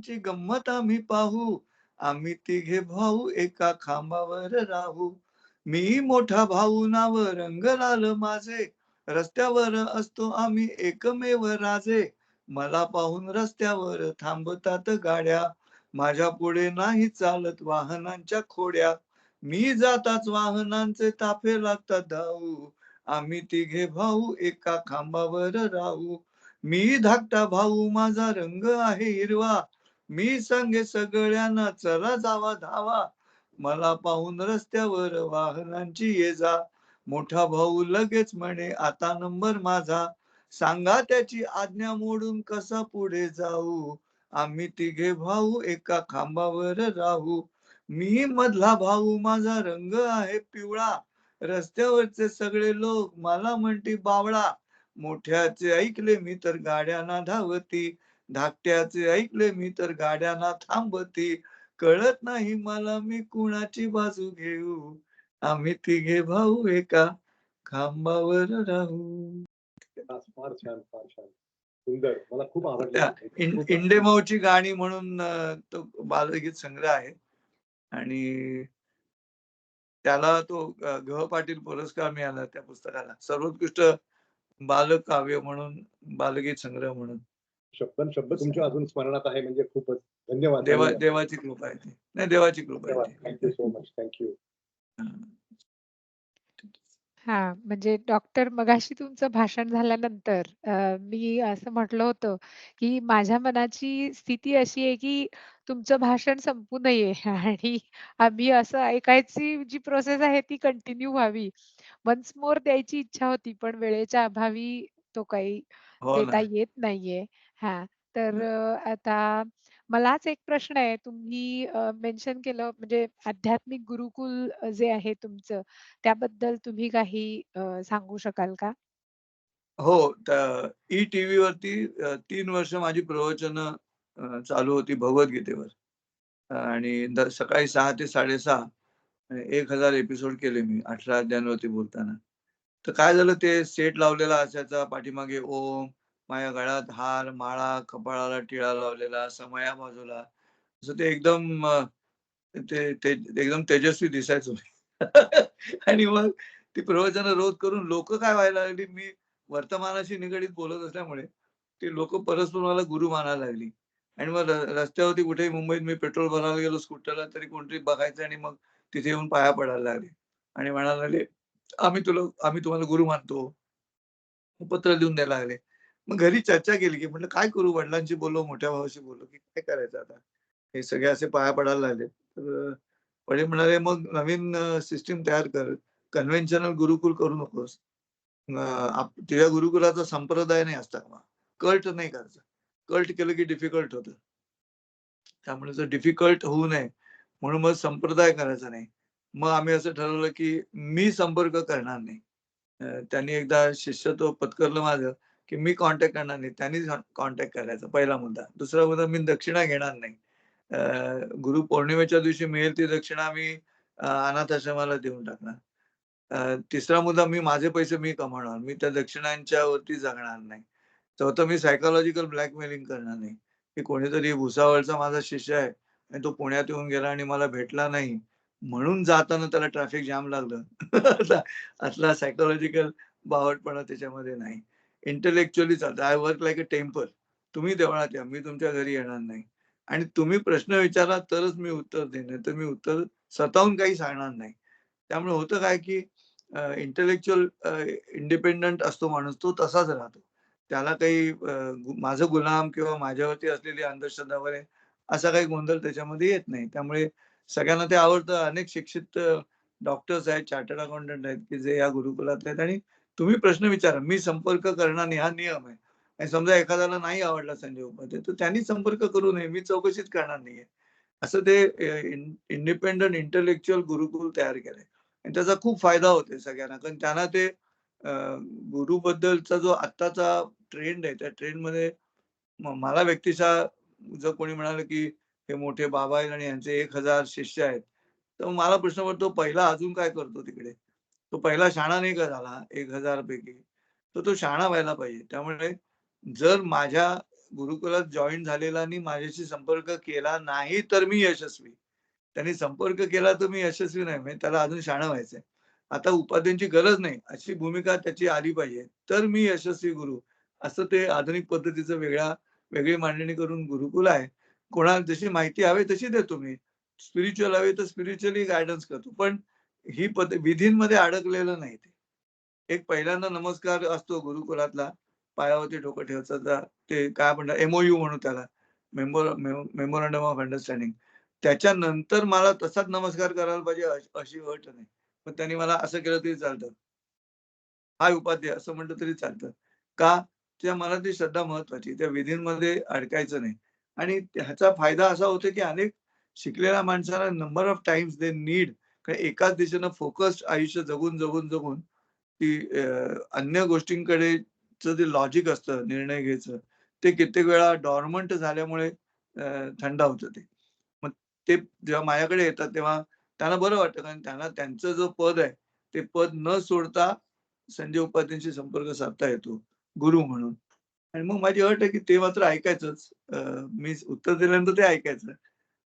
ची गंमत आम्ही पाहू. आम्ही तिघे भाऊ एका खांबावर राहू. मी मोठा भाऊ नाव रंग लाल माझे. रस्त्यावर असतो आम्ही एकमेव राजे. मला पाहून रस्त्यावर थांबतात गाड्या. माझ्या पुढे नाही चालत वाहनांच्या खोड्या. मी जाताच वाहनांचे ताफे लागतात धावू. आम्ही तिघे भाऊ एका खांबावर राहू. मी धाकटा भाऊ माझा रंग आहे हिरवा. मी सांगे सगळ्यांना चला जावा धावा. मला पाहून रस्त्यावर वाहनांची ये जा. मोठा भाऊ लगेच म्हणे आता नंबर माझा. सांगा त्याची आज्ञा मोडून कसा पुढे जाऊ? आम्ही तिघे भाऊ एका खांबावर राहू. मी मधला भाऊ माझा रंग आहे पिवळा. रस्त्यावरचे सगळे लोक मला म्हणते बावळा. मोठ्याचे ऐकले मी तर गाड्यांना धावती धाकट्याचे ऐकले मी तर गाड्यांना थांबती. कळत नाही मला मी कुणाची बाजू घेऊ? आम्ही तिघे भाऊ एका खांबावर राहू. फार छान फार छान. सुंदर. मला खूप आवडलं गाणी म्हणून तो बालगीत संग्रह आहे. आणि त्याला तो अं, ग पाटील पुरस्कार मिळाला त्या पुस्तकाला. सर्वोत्कृष्ट बालकाव्य म्हणून बालगीत संग्रह म्हणून. शब्द शब्द तुमच्या अजून स्मरणात आहे म्हणजे खूपच धन्यवाद देवा देवाची कृपा आहे ती नाही देवाची कृपा आहे. थँक्यू सो मच थँक्यू हं. हां, म्हणजे डॉक्टर मगाशी तुमचं भाषण झाल्यानंतर मी असं म्हटलं होतं, की माझ्या मनाची स्थिती अशी आहे, की तुमचं भाषण संपू नये आणि आम्ही असं ऐकायची जी प्रोसेस आहे ती कंटिन्यू व्हावी. वन्स मोर द्यायची इच्छा होती, पण वेळेच्या अभावी तो काही हो. देता येत नाहीये. हां, तर अ, आता मलाच एक प्रश्न आहे. तुम्ही मेन्शन केलं म्हणजे आध्यात्मिक गुरुकुल अ, जे आहे तुमचं, त्याबद्दल तुम्ही काही अ, सांगू शकाल का? हो, तर ई-टीव्ही वरती अ, 3 वर्ष माझी प्रवचनं अ, चालू होती भगवद्गीतेवर. आणि द सकाळी 6 ते 6:30 अ, 1000 एपिसोड केले मी 18 अध्यायांवरती बोलताना. तर काय झालं ते सेट लावलेला असायचा पाठीमागे ओम, माझ्या गळ्यात हार, माळा, कपाळाला टिळा लावलेला, समया बाजूला. असं ते एकदम ते ते एकदम तेजस्वी दिसायचो आणि मग ती प्रवचन रोज करून लोक काय व्हायला लागली, मी वर्तमानाशी निगडीत बोलत असल्यामुळे ते लोक परस्पर मला गुरु मानायला लागली. आणि मग रस्त्यावरती कुठेही मुंबईत मी पेट्रोल भरायला गेलो स्कूटरला तरी कोणतरी बघायचं आणि मग तिथे येऊन पाया पडायला लागले. आणि म्हणायला लागले, "आम्ही तुला आम्ही तुम्हाला गुरु मानतो." पत्र लिहून द्यायला लागले. मग घरी चर्चा केली, की म्हटलं काय करू? वडिलांशी बोललो, मोठ्या भावाशी बोललो, की काय करायचं आता? हे सगळे असे पाया पडायला लागले. तर अ, वडील म्हणाले, "मग नवीन सिस्टीम तयार कर. कन्व्हेन्शनल गुरुकुल करू नकोस. तुझ्या गुरुकुलाचा संप्रदाय नाही अस्थापना. कल्ट नाही करायचं. कल्ट केलं की डिफिकल्ट होतं." त्यामुळे जर डिफिकल्ट होऊ नये म्हणून मग संप्रदाय करायचा नाही. मग आम्ही असं ठरवलं, की मी संपर्क करणार नाही. त्यांनी एकदा शिष्यत्व पत्करलं माझं, की मी कॉन्टॅक्ट करणार नाही. त्यांनीच कॉन्टॅक्ट करायचा पहिला मुद्दा. दुसरा मुद्दा मी दक्षिणा घेणार नाही. गुरु पौर्णिमेच्या दिवशी मिळेल ती दक्षिणा मी अनाथाश्रमाला अनाथ आश्रमाला देऊन टाकणार. तिसरा मुद्दा मी माझे पैसे मी कमावणार. मी त्या दक्षिणांच्या वरती जगणार नाही. चौथं मी सायकॉलॉजिकल ब्लॅकमेलिंग करणार नाही, की कोणीतरी भुसावळचा माझा शिष्य आहे आणि तो पुण्यात येऊन गेला आणि मला भेटला नाही. म्हणून जाताना त्याला ट्रॅफिक जाम लागलं. असला सायकोलॉजिकल बावटपणा त्याच्यामध्ये नाही. इंटेलेक्चुअली चालतं. I work like a temple. तुम्ही देवळात या. मी तुमच्या घरी येणार नाही. आणि तुम्ही प्रश्न विचारा तरच मी उत्तर देईन. नाहीतर मी उत्तर स्वतःहून काही सांगणार नाही. त्यामुळे होतं काय, की अ, इंटेलेक्चुअल इंडिपेंडंट असतो माणूस, तो तसाच राहतो. त्याला काही माझं गुलाम किंवा माझ्यावरती असलेली अंधश्रद्धा वगैरे असा काही गोंधळ त्याच्यामध्ये येत नाही. त्यामुळे सगळ्यांना ते आवडतं. अनेक शिक्षित डॉक्टर्स आहेत, चार्टर्ड अकाउंटंट आहेत, की जे या गुरुकुलात आहेत आणि तुम्ही प्रश्न विचारा. मी संपर्क करणार हा नियम आहे. आणि समजा एखाद्याला नाही आवडला संजय उपाध्ये तर त्यांनी संपर्क करू नये. मी चौकशीच करणार नाहीये. असं ते इंडिपेंडंट इंटेलेक्चुअल गुरुकुल तयार केलंय. आणि त्याचा खूप फायदा होते सगळ्यांना. कारण त्यांना ते गुरुबद्दलचा जो आत्ताचा ट्रेंड आहे, त्या ट्रेंडमध्ये मला व्यक्तिशः जर कोणी म्हणालं, की हे मोठे बाबा आहेत आणि यांचे एक हजार शिष्य आहेत. तर मला प्रश्न पडतो, पहिला अजून काय करतो तिकडे? तो पहिला शाणा नाही का झाला? एक हजार पैकी? तर तो शाणा व्हायला पाहिजे. त्यामुळे जर माझ्या गुरुकुलात जॉईन झालेला आणि माझ्याशी संपर्क केला नाही तर मी यशस्वी. त्यांनी संपर्क केला तर मी यशस्वी नाही. म्हणजे त्याला अजून शाणा व्हायचंय. आता उपाध्यांची गरज नाही. अशी भूमिका त्याची आली पाहिजे. तर मी यशस्वी गुरु. असं ते आधुनिक पद्धतीचं वेगळ्या वेगळी मांडणी करून गुरुकुल आहे. कोणाला जशी माहिती हवी तशी देतो मी. स्पिरिच्युअल हवी तर स्पिरिच्युअली गायडन्स करतो. पण ही पद विधींमध्ये अडकलेलं नाही ते. एक पहिल्यांदा नमस्कार असतो गुरुकुलातला पायावरती डोकं ठेवायचा ते काय म्हणतात एमओयू म्हणू त्याला मेमोर मेमोरंडम ऑफ अंडरस्टँडिंग त्याच्यानंतर मला तसाच नमस्कार करायला पाहिजे अशी अट नाही. पण त्यांनी मला असं केलं तरी चालतं. हाय उपाध्याय असं म्हटलं तरी चालतं. का? त्या मला ती श्रद्धा महत्वाची त्या विधींमध्ये अडकायचं नाही. आणि ह्याचा फायदा असा होतो की अनेक शिकलेल्या माणसाला number of times they need एकाच दिशेनं फोकस्ड आयुष्य जगून जगून जगून ती अन्य गोष्टींकडेच जे लॉजिक असतं निर्णय घ्यायचं ते कित्येक वेळा डॉर्मंट झाल्यामुळे थंड होतं ते. मग ते जेव्हा माझ्याकडे येतात तेव्हा त्यांना बरं वाटतं कारण त्यांना त्यांचं जो पद आहे ते पद न सोडता संजय उपाध्यांशी संपर्क साधता येतो गुरु म्हणून. आणि मग माझी अट आहे की ते मात्र ऐकायचंच मी उत्तर दिल्यानंतर ते ऐकायचं.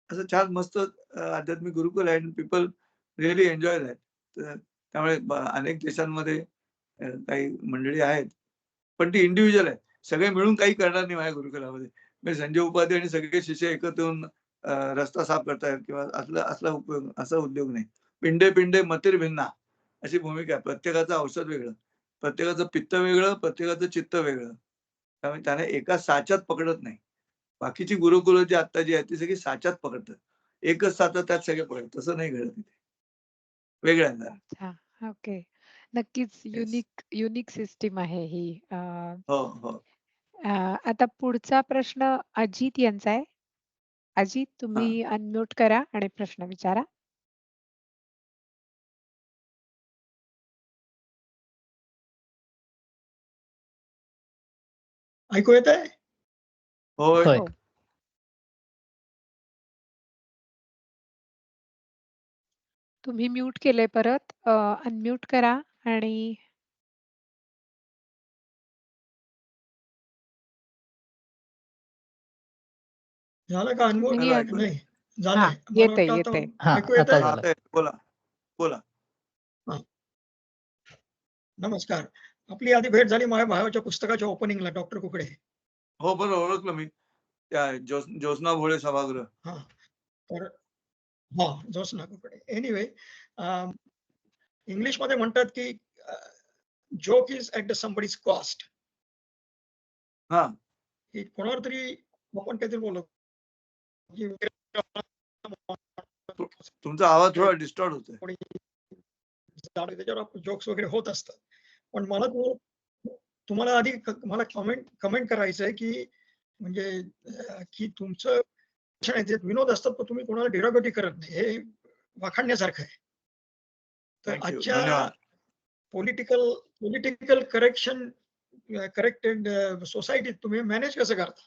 असं छान मस्त आध्यात्मिक गुरुकुल आहे पीपल रिअली एन्जॉय दॅट त्यामुळे अनेक देशांमध्ये काही मंडळी आहेत पण ती इंडिव्हिज्युअल आहे सगळे मिळून काही करणार नाही माझ्या गुरुकुलामध्ये. म्हणजे संजय उपाध्याय आणि सगळे शिष्य एकत्र येऊन रस्ता साफ करतायत किंवा असला असला उपयोग असा उद्योग नाही. पिंडे पिंडे मतीर भिन्ना अशी भूमिका आहे. प्रत्येकाचं औषध वेगळं प्रत्येकाचं पित्त वेगळं प्रत्येकाचं चित्त वेगळं. त्यामुळे त्याने एका साच्यात पकडत नाही. बाकीची गुरुकुलं जी आता जी आहेत ती सगळी साच्यात पकडतात. एकच साचा त्यात सगळे पकडतात. तसं नाही घडत तिथे वेगळ्या आहे जरा. अच्छा. ओके. नक्कीच युनिक युनिक सिस्टीम आहे ही. अं, हो हो. अं, आता पुढचा प्रश्न अजित यांचा आहे. अजित तुम्ही अनम्यूट करा आणि प्रश्न विचारा. ऐकू येत आहे होय. होय. हो. तुम्ही म्यूट केलंय परत. अनम्यूट करा आणि झालं का तुम्ही नाही येत झालं. येतं. बोला बोला. नमस्कार. आपली आधी भेट झाली माझ्या भावाच्या पुस्तकाच्या ओपनिंगला डॉक्टर कुकडे? हो बरं ओळखलं मी. त्या ज्योस ज्योत्स्ना भोळे सभागृह. हा. तर हा जोसना कुकडे एनिवे इंग्लिशमध्ये म्हणतात की joke is at the somebody's cost हा. की कोणावर तरी आपण काहीतरी बोललो. की तुमचा आवाज थोडा कोणी झाडं त्याच्यावर जोक्स वगैरे होत असतात. पण मला तुम्हाला तुम्हाला आधी मला कमेंट कमेंट करायचं आहे की म्हणजे की तुमचं भाषण आहे, जे विनोद असतात पण तुम्ही कोणाला डिरोगेटी करत नाही हे वाखाणण्यासारखं आहे. तर. आजच्या पॉलिटिकल पॉलिटिकल करेक्शन करेक्टेड सोसायटीत तुम्ही मॅनेज कसं करता?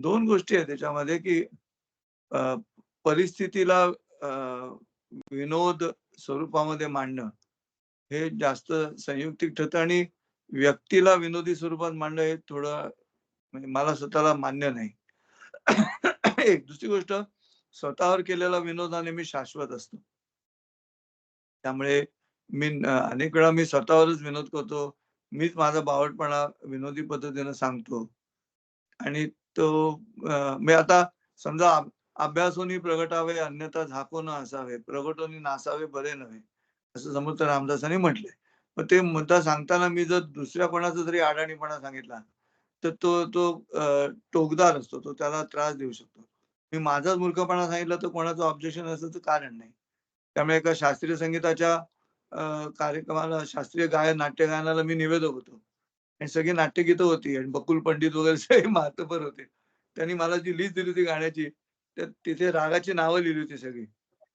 दोन गोष्टी आहेत त्याच्यामध्ये की परिस्थितीला विनोद स्वरूपामध्ये मांडणं हे जास्त संयुक्तिक ठरतं आणि व्यक्तीला विनोदी स्वरूपात मांडणं हे थोडं म्हणजे मला स्वतःला मान्य नाही. एक दुसरी गोष्ट स्वतःवर केलेला विनोद हा नेहमी शाश्वत असतो. त्यामुळे मी अनेक वेळा मी स्वतःवरच विनोद करतो. मीच माझा बावटपणा विनोदी पद्धतीने सांगतो. आणि तो मी आता समजा अभ्यासोनी प्रगटावे अन्यथा झाको न असावे प्रगटोनी नासावे बरे नव्हे असं समर्थ रामदासांनी म्हटलंय. पण ते मुद्दा सांगताना मी जर दुसऱ्या कोणाचा जरी अडाणीपणा सांगितला तर तो तो टोकदार असतो. तो त्याला त्रास देऊ शकतो. मी माझाच मूर्खपणा सांगितलं तर कोणाचं ऑब्जेक्शन असेल कारण नाही. त्यामुळे एका शास्त्रीय संगीताच्या कार्यक्रमाला शास्त्रीय गायन नाट्य गायनाला मी निवेदक होतो. आणि सगळी नाट्यगीतं होती आणि बकुल पंडित वगैरे सगळे मातबर होते. त्यांनी मला जी लिस्ट दिली होती गाण्याची तर तिथे रागाची नावं लिहिली होती सगळी.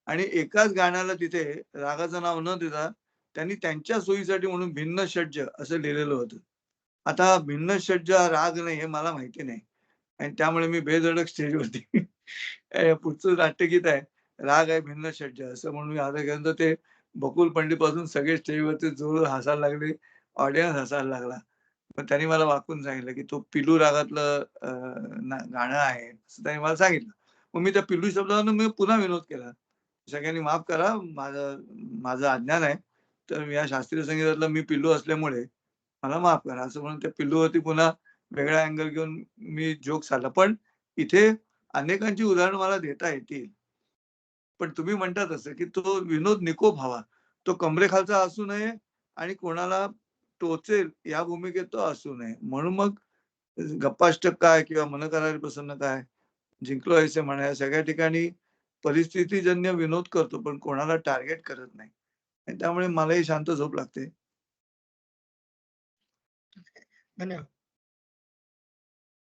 आणि एकाच गाण्याला तिथे रागाचं नाव न देता त्यांनी त्यांच्या सोयीसाठी म्हणून भिन्न षड्ज असं लिहिलेलं होतं. आता भिन्न षड्ज राग नाही हे मला माहिती नाही. आणि त्यामुळे मी बेधडक स्टेजवरती अं, पुढचं नाट्यगीत आहे. राग आहे भिन्न षड्ज. असं म्हणून मी आता गेलं ते बकुल पंडित पासून सगळे स्टेजवरती जोर हसायला लागले. ऑडियन्स हसायला लागला. पण त्यांनी मला वाकून सांगितलं की तो पिलू रागातलं गाणं आहे असं त्यांनी मला सांगितलं. मग मी त्या पिलू शब्दावरून मी पुन्हा विनोद केला. सगळ्यांनी माफ करा. माझं माझं अज्ञान आहे. तर या शास्त्रीय संगीतातलं मी पिल्लू असल्यामुळे मला माफ करा. असं म्हणून त्या पिल्लूवरती पुन्हा वेगळा अँगल घेऊन मी जोक झाला पण इथे अनेकांची उदाहरणं मला देता येतील. पण तुम्ही म्हणता तसं की तो विनोद निकोप हवा तो कमरेखालचा असू नये आणि कोणाला टोचेल या भूमिकेत तो असू नये. म्हणून मग गप्पाष्टक काय किंवा मन करारी प्रसन्न काय? जिंकलो ऐसे म्हणा. या सगळ्या ठिकाणी परिस्थितीजन्य विनोद करतो पण कोणाला टार्गेट करत नाही. आणि त्यामुळे मलाही शांत झोप लागते. धन्यवाद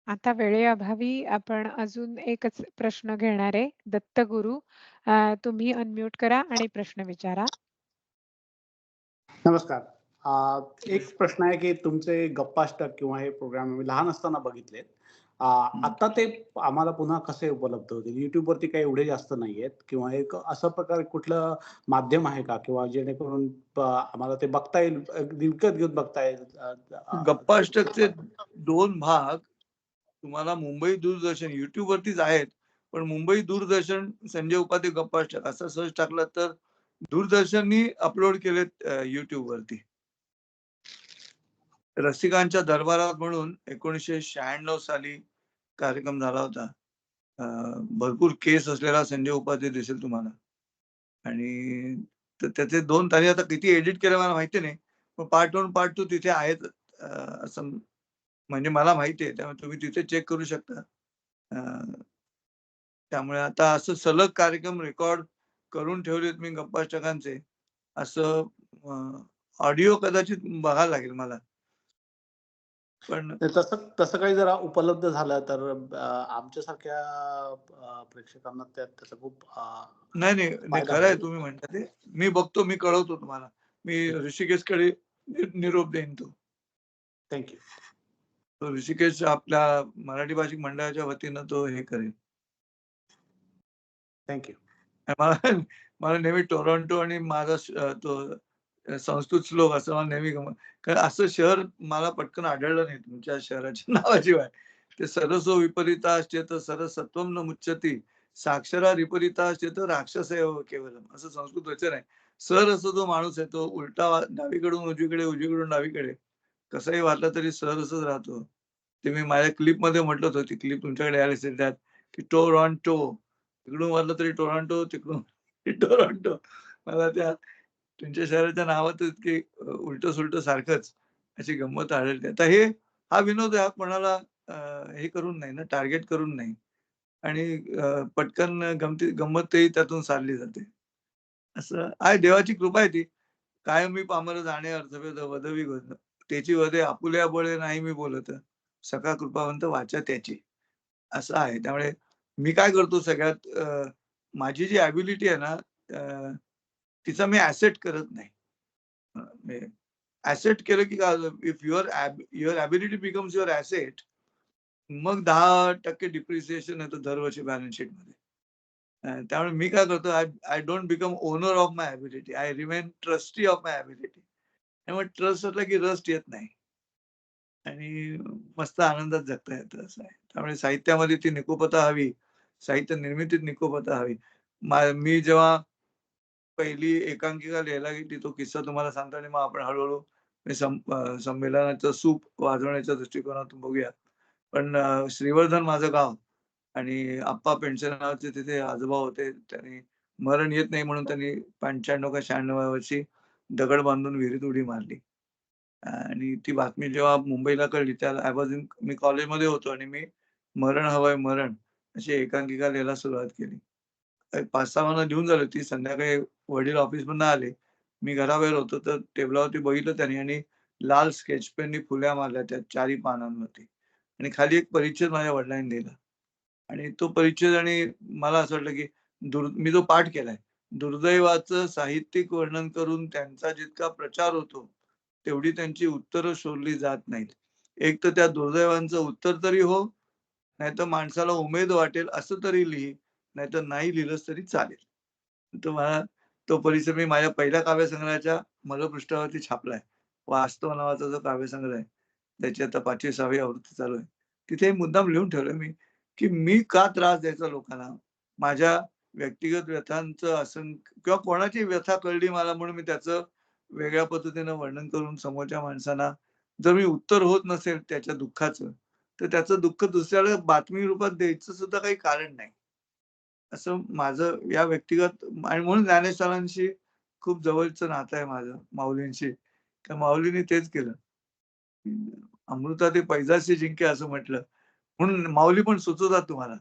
आता वेळेअभावी आपण अजून एकच प्रश्न घेणार आहे. दत्तगुरु अं, तुम्ही अनम्यूट करा आणि प्रश्न विचारा. नमस्कार. आ, एक प्रश्न आहे की तुमचे गप्पाष्टक किंवा हे प्रोग्राम मी लहान असताना बघितलेत. आता ते आम्हाला पुन्हा कसे उपलब्ध होतील? युट्यूब वरती काही एवढे जास्त नाहीयेत किंवा एक असं प्रकार कुठलं माध्यम आहे का? किंवा जेणेकरून आम्हाला ते बघता येईल विकत घेऊन बघता येईल गप्पाष्टकचे दोन भाग तुम्हाला मुंबई दूरदर्शन युट्यूब वरतीच आहेत. पण मुंबई दूरदर्शन संजय उपाध्ये गप्पाष्टक असं सर्च टाकलं तर दूरदर्शननी अपलोड केलेत युट्यूब वरती. रसिकांच्या दरबारात म्हणून एकोणीसशे शहाण्णव साली कार्यक्रम झाला होता. भरपूर केस असलेला संजय उपाध्ये दिसेल तुम्हाला. आणि त्याचे दोन तारीख आता किती एडिट केले मला माहिती नाही. पण पार्ट वन पार्ट टू तिथे आहेत असं म्हणजे मला माहिती आहे. त्यामुळे तुम्ही तिथे चेक करू शकता. त्यामुळे आता असं सलग कार्यक्रम रेकॉर्ड करून ठेवलेत मी गप्पा टकांचे. असं ऑडिओ कदाचित बघायला लागेल मला. पण तसं तसं काही जरा उपलब्ध झालं तर आमच्यासारख्या प्रेक्षकांना त्यात त्याचा खूप नाही नाही खरं आहे. तुम्ही म्हणता ते. मी बघतो मी कळवतो तुम्हाला. मी ऋषिकेशकडे नि- निरोप देईन तो. थँक्यू तो ऋषिकेश आपल्या मराठी भाषिक मंडळाच्या वतीनं तो हे करेल. थँक्यू मला मला नेहमी टोरंटो आणि माझा तो संस्कृत श्लोक असं मला नेहमी कारण असं शहर मला पटकन आढळलं नाही तुमच्या शहराच्या नावाशिवाय. ते सरसो विपरीता तर सरसत्व न मुच्यती साक्षरा विपरीता तर राक्षस आहे केवलम असं संस्कृत वचन आहे. सर असं जो माणूस आहे तो उलटा डावीकडून उजवीकडे उजवीकडून डावीकडे. कसाही वाटला तरी सर असंच राहतो. ते मी माझ्या क्लिपमध्ये म्हटलं होतं ती क्लिप तुमच्याकडे आली असेल त्यात की टोरॉन्टो. तिकडून इकडून वाटलं तरी टोरॉन्टो तिकडून टोरॉन्टो. मला त्या तुमच्या शहराच्या नावात इतकी उलट सुलट सारखंच अशी गंमत आढळते आता हे हा विनोद हा कोणाला हे करून नाही ना टार्गेट करून नाही. आणि पटकन गमती गंमतही त्यातून सारली जाते. असं आहे देवाची कृपा आहे ती. काय मी पामर जाणे अर्थभेद वदवी गोंद त्याची वदे आपुल्या बळे नाही मी बोलत. सका कृपावंत वाचा त्याची. असं आहे. त्यामुळे मी काय करतो सगळ्यात माझी जी ॲबिलिटी आहे ना तिचा मी ऍसेट करत नाही. ऍसेट केलं की काय if your your ability becomes your asset मग दहा टक्के डिप्रिसिएशन येतं दरवर्षी बॅलन्स शीटमध्ये. त्यामुळे मी काय करतो? I I don't become owner of my ability I remain trustee of my ability त्यामुळे ट्रस्ट असला की रस्ट येत नाही. आणि मस्त आनंदात जगता येतं असं आहे. त्यामुळे साहित्यामध्ये ती निकोपता हवी. साहित्य निर्मितीत निकोपता हवी. मा- मी जेव्हा पहिली एकांकिका लिहायला गेली तो किस्सा तुम्हाला सांगतो आणि मग आपण हळूहळू संमेलनाचं सूप वाजवण्याच्या दृष्टिकोनातून बघूया. पण श्रीवर्धन माझं गाव आणि आप्पा पेंडसे नावाचे तिथे आजोबा होते. त्यांनी मरण येत नाही म्हणून त्यांनी पंच्याण्णव का शहाण्णव वर्षी दगड बांधून विहिरीत उडी मारली. आणि ती बातमी जेव्हा मुंबईला कळली त्या आय वॉज इन मी कॉलेजमध्ये होतो आणि मी मरण हवंय मरण अशी एकांकिका लिहायला सुरुवात केली. पाच सहा महिना लिहून झाली ती संध्याकाळी वडील ऑफिस मधून आले. मी घराबाहेर होतो तर टेबलावरती बघितलं त्यांनी आणि लाल स्केच पेननी फुल्या मारल्या त्या चारी पानांवरती. आणि खाली एक परिच्छेद माझ्या वडिलांनी दिला. आणि तो परिच्छेद आणि मला असं वाटलं की दुर् मी जो पाठ केलाय. दुर्दैवाचं साहित्यिक वर्णन करून त्यांचा जितका प्रचार होतो तेवढी त्यांची उत्तरं शोधली जात नाहीत. एक तर त्या दुर्दैवांचं उत्तर तरी हो नाही तर माणसाला उमेद वाटेल असं तरी लिही. नाहीतर नाही लिहिलंच तरी चालेल. तर मला तो परिचय मी माझ्या पहिल्या काव्यसंग्रहाच्या मलपृष्ठावरती छापलाय. वास्तव नावाचा जो काव्यसंग्रह आहे त्याची आता पाचवी सहावी आवृत्ती चालू आहे. तिथे मुद्दाम लिहून ठेवलं मी की मी का त्रास द्यायचा लोकांना? माझ्या व्यक्तिगत व्यथांचं असंख्य किंवा कोणाची व्यथा कळली मला म्हणून मी त्याचं वेगळ्या पद्धतीनं वर्णन करून समोरच्या माणसांना जर मी उत्तर होत नसेल त्याच्या दुःखाचं तर त्याचं दुःख दुसऱ्याला बातमी रूपात द्यायचं सुद्धा काही कारण नाही. असं माझं या व्यक्तिगत आणि म्हणून ज्ञानेश्वरांशी खूप जवळचं नातं आहे माझं माऊलींशी. त्या माऊलीने तेच केलं. अमृता ते पैजाशी जिंके असं म्हटलं. म्हणून माऊली पण सुचवतात तुम्हाला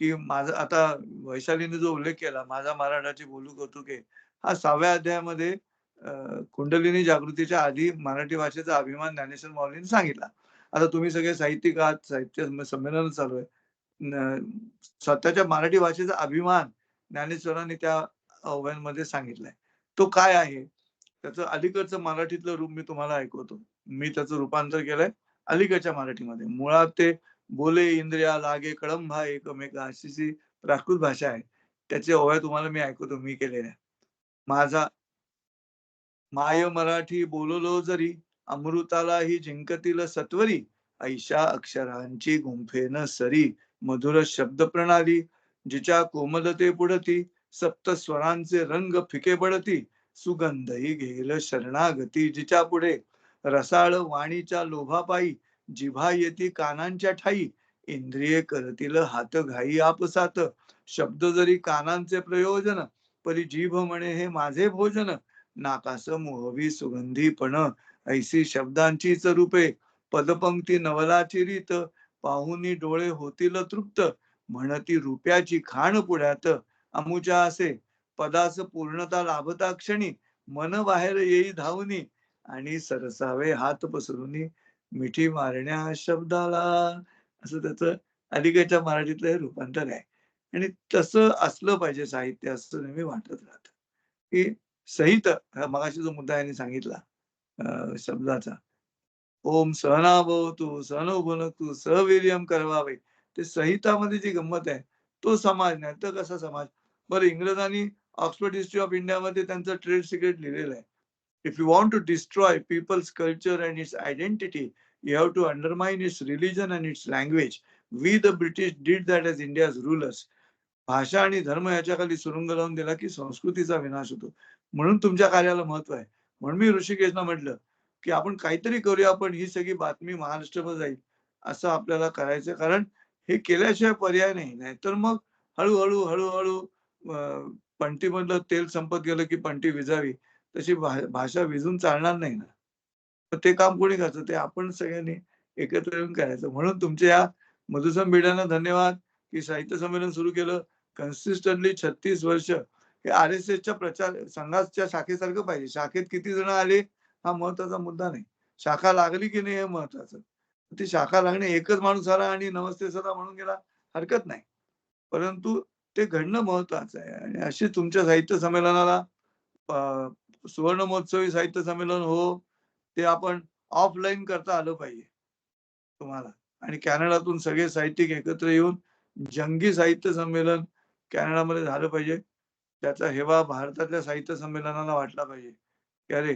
की माझा आता वैशालीने जो उल्लेख केला माझा मराठाची बोलू कौतुके हा सहाव्या अध्यायामध्ये कुंडलिनी जागृतीच्या आधी मराठी भाषेचा अभिमान ज्ञानेश्वर माऊलीने सांगितला. आता तुम्ही सगळे साहित्यिक आहात साहित्य संमेलन चालू आहे. स्वतःच्या मराठी भाषेचा अभिमान ज्ञानेश्वरांनी त्या अवयांमध्ये सांगितलाय. तो काय आहे? त्याचं अलीकडचं मराठीतलं रूप मी तुम्हाला ऐकवतो. मी त्याचं रूपांतर केलंय अलीकडच्या मराठीमध्ये. मुळात ते बोले इंद्रिया लागे कळंबा एकमेका अशी जी प्राकृत भाषा आहे. त्याचे ओव्या तुम्हाला मी ऐकवतो मी केलेल्या. माझा माय मराठी बोललो जरी अमृताला ही जिंकतील सत्वरी ऐशा अक्षरांची गुंफेन सरी. मधुर शब्द प्रणाली जिच्या कोमलते पुढती सप्त स्वरांचे रंग फिके पडती सुगंधही घेल शरणागती जिच्या पुढे रसाळ वाणीच्या लोभापायी जिभा येती कानांच्या ठाई इंद्रिये करतील हात घाई आपसात. शब्द जरी कानांचे प्रयोजन परी जीभ म्हणे हे माझे भोजन. नाकास मोहवी सुगंधीपण ऐसी शब्दांचीच रूपे. पदपंक्ती नवलाची रीत पाहुनी डोळे होतील तृप्त. म्हणती रुपयाची खाण पुढ्यात. अमुच्या असे पदास पूर्णता लाभता क्षणी मन बाहेर येई धावनी. आणि सरसावे हात पसरून मिठी मारण्या शब्दाला. असं त्याचं अलीकडच्या मराठीतलं हे रूपांतर आहे. आणि तसं असलं पाहिजे साहित्य असं नेहमी वाटत राहत. की सहित हा मगाशी जो मुद्दा यांनी सांगितला अं, शब्दाचा ओम सहनाभवतु सहनो भुनक्तु सहवीर्यम करवावे. ते संहितामध्ये जी गंमत आहे तो समाज नाही तर कसा समाज? बरं इंग्रजांनी ऑक्सफर्ड हिस्ट्री ऑफ इंडियामध्ये त्यांचं ट्रेड सिक्रेट लिहिलेलं आहे. If you want to destroy people's culture and its identity you have to undermine its religion and its language we the British did that as India's rulers भाषा आणि धर्म याच्याखाली सुरुंग लावून दिला की संस्कृतीचा विनाश होतो. म्हणून तुमच्या कार्याला महत्त्व आहे. म्हणून मी ऋषिकेशना म्हटलं की आपण काहीतरी करूया पण ही सगळी बातमी महाराष्ट्रभर जाईल असं आपल्याला करायचं कारण हे केल्याशिवाय पर्याय नाही. नाहीतर मग हळूहळू हळूहळू पंटीमधलं तेल संपत गेलं की पंटी विजावी. तशी भा- भाषा विजून चालणार नाही ना. तर ते काम कोणी करायचं ते आपण सगळ्यांनी एकत्र येऊन करायचं. म्हणून तुमच्या या मधुसम मीडियाला धन्यवाद की साहित्य संमेलन सुरू केलं. कन्सिस्टंटली छत्तीस वर्ष हे आर एस एसच्या प्रचार संघाच्या शाखेसारखं पाहिजे. शाखेत किती जण आले? हा महत्त्वाचा मुद्दा नाही. शाखा लागली की नाही हे महत्वाचं ती शाखा लागणे एकच माणूस आला आणि नमस्ते सदा म्हणून गेला हरकत नाही. परंतु ते घडणं महत्वाचं आहे आणि अशी तुमच्या साहित्य संमेलनाला सुवर्ण महोत्सवी साहित्य संमेलन हो ते आपण ऑफलाईन करता आलं पाहिजे. तुम्हाला. आणि कॅनडातून सगळे साहित्यिक एकत्र येऊन जंगी साहित्य संमेलन कॅनडामध्ये झालं पाहिजे. त्याचा हेवा भारतातल्या साहित्य संमेलनाला वाटला पाहिजे. की अरे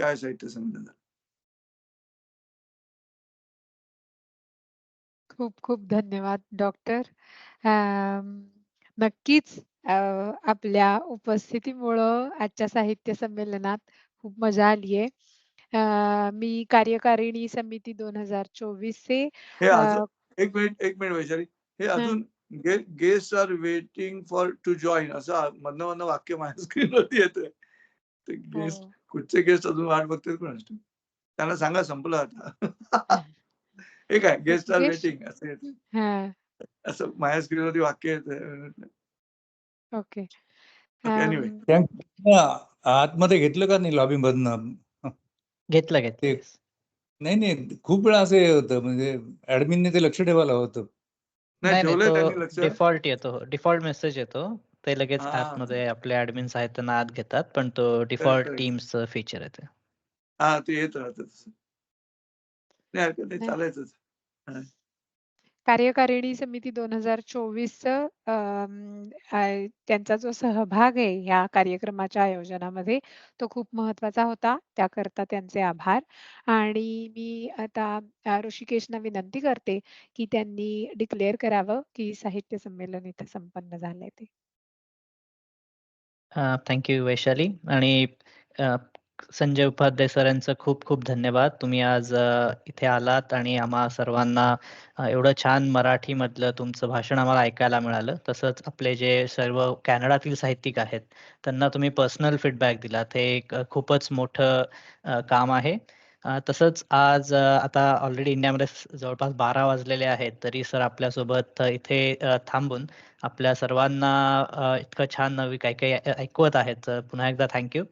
काय साहित्य संमेलन. खूप खूप धन्यवाद डॉक्टर. नक्कीच आपल्या उपस्थितीमुळं आजच्या साहित्य संमेलनात खूप मजा आली आहे. मी कार्यकारिणी समिती दोन हजार अ, अजून एक मिनिट एक मिनिट वैशाली. हे अजून guest are waiting for to join असं मधनं मधनं वाक्य माझ्या स्क्रीनवरती येतंय. ते गेस्ट. कुठचे गेस्ट अजून वाट बघतात कोण त्यांना सांगा संपलं आता. हे काय? गेस्ट आर वेटिंग असं येतं. हा. असं माझ्या स्क्रीनवरती वाक्य येतं ओके त्या आतमध्ये घेतलं का नाही लॉबी मधनं? घेतलं घेतलं ते- नाही नाही. खूप वेळा असं हे होतं म्हणजे ऍडमिनने ते लक्ष ठेवायला होतं. डिफॉल्ट येतो. डिफॉल्ट मेसेज येतो. ते लगेच हा. आतमध्ये आपले ऍडमिन्स आहेत त्यांना आत घेतात पण तो डिफॉल्ट correct. टीम्स फीचर येते हा ते येत राहत नाही हरकत कार्यकारिणी समिती 2024चं अं, अ, त्यांचा जो सहभाग आहे या कार्यक्रमाच्या आयोजनामध्ये तो खूप महत्त्वाचा होता. त्याकरता त्यांचे आभार आणि मी आता अ, ऋषिकेशना विनंती करते, की त्यांनी डिक्लेअर करावं, की साहित्य संमेलन इथे संपन्न झालंय ते. थँक्यू वैशाली आणि अ, संजय उपाध्याय सर यांचं खूप खूप धन्यवाद. तुम्ही आज अ, इथे आलात आणि आम्हा सर्वांना अ, एवढं छान मराठीमधलं तुमचं भाषण आम्हाला ऐकायला मिळालं. तसंच आपले जे सर्व कॅनडातील साहित्यिक आहेत, त्यांना तुम्ही पर्सनल फीडबॅक दिलात. हे एक अ, खूपच मोठं अ, काम आहे. अ, तसंच आज अ, आता ऑलरेडी इंडियामध्ये स जवळपास 12 वाजलेले आहेत, तरी सर आपल्यासोबत इथे अ, थांबून आपल्या सर्वांना इतकं छान नवी काही-काही ऐकवत आहेत. तर पुन्हा एकदा थँक्यू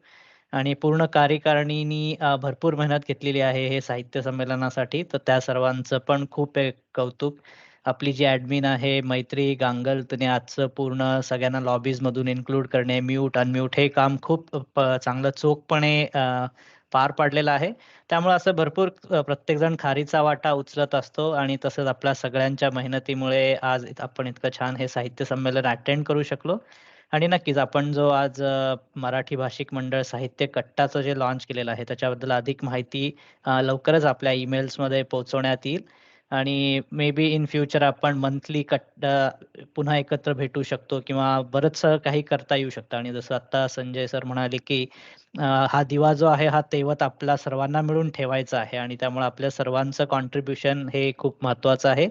आणि पूर्ण कार्यकारिणीनी भरपूर मेहनत घेतलेली आहे हे साहित्य संमेलनासाठी, तर त्या सर्वांचं पण खूप कौतुक. आपली जी ॲडमिन आहे मैत्री गांगल, तिने आजचं पूर्ण सगळ्यांना लॉबीजमधून इन्क्लूड करणे, म्यूट, अनम्यूट हे काम खूप चांगलं चोखपणे पार पाडलेला आहे. त्यामुळे असं भरपूर प्रत्येकजण खारीचा वाटा उचलत असतो आणि तसंच आपल्या सगळ्यांच्या मेहनतीमुळे आज आपण इतकं छान हे साहित्य संमेलन अटेंड करू शकलो. आणि नक्कीच आपण जो आज मराठी भाषिक मंडळ साहित्य कट्टाचं जे लॉन्च केलेलं आहे, त्याच्याबद्दल अधिक माहिती लवकरच आपल्या ईमेल्समध्ये पोहोचवण्यात येईल. आणि मे बी इन फ्युचर आपण मंथली कट पुन्हा एकत्र भेटू शकतो किंवा बरंचसं काही करता येऊ शकतं. आणि जसं आत्ता संजय सर म्हणाले, की हा दिवा जो आहे हा तेवत आपला सर्वांना मिळून ठेवायचा आहे आणि त्यामुळे आपल्या सर्वांचं कॉन्ट्रीब्युशन हे खूप महत्त्वाचं आहे.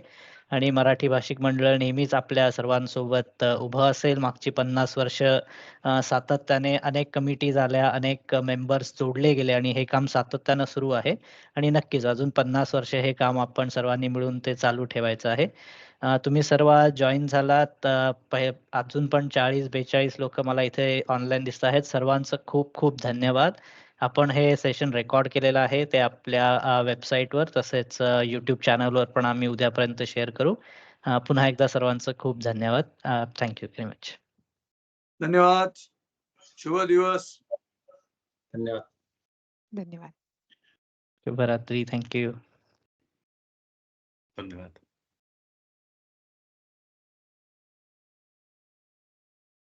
आणि मराठी भाषिक मंडळ नेहमीच आपल्या सर्वांसोबत उभं असेल. मागची 50 वर्ष सातत्याने अनेक कमिटी झाल्या अनेक मेंबर्स जोडले गेले आणि हे काम सातत्यानं सुरू आहे. आणि नक्कीच अजून 50 वर्ष हे काम आपण सर्वांनी मिळून ते चालू ठेवायचं आहे. तुम्ही सर्व जॉईन झालात. अजून पण 40-42 लोकं मला इथे ऑनलाईन दिसत आहेत. सर्वांचं खूप खूप धन्यवाद. आपण हे सेशन रेकॉर्ड केलेलं आहे. ते आपल्या वेबसाईटवर तसेच YouTube चॅनलवर पण आम्ही उद्यापर्यंत शेअर करू. पुन्हा एकदा सर्वांचं खूप धन्यवाद. Uh, thank you very much. धन्यवाद. शुभ दिवस. धन्यवाद. धन्यवाद. शुभरात्री. Thank you. धन्यवाद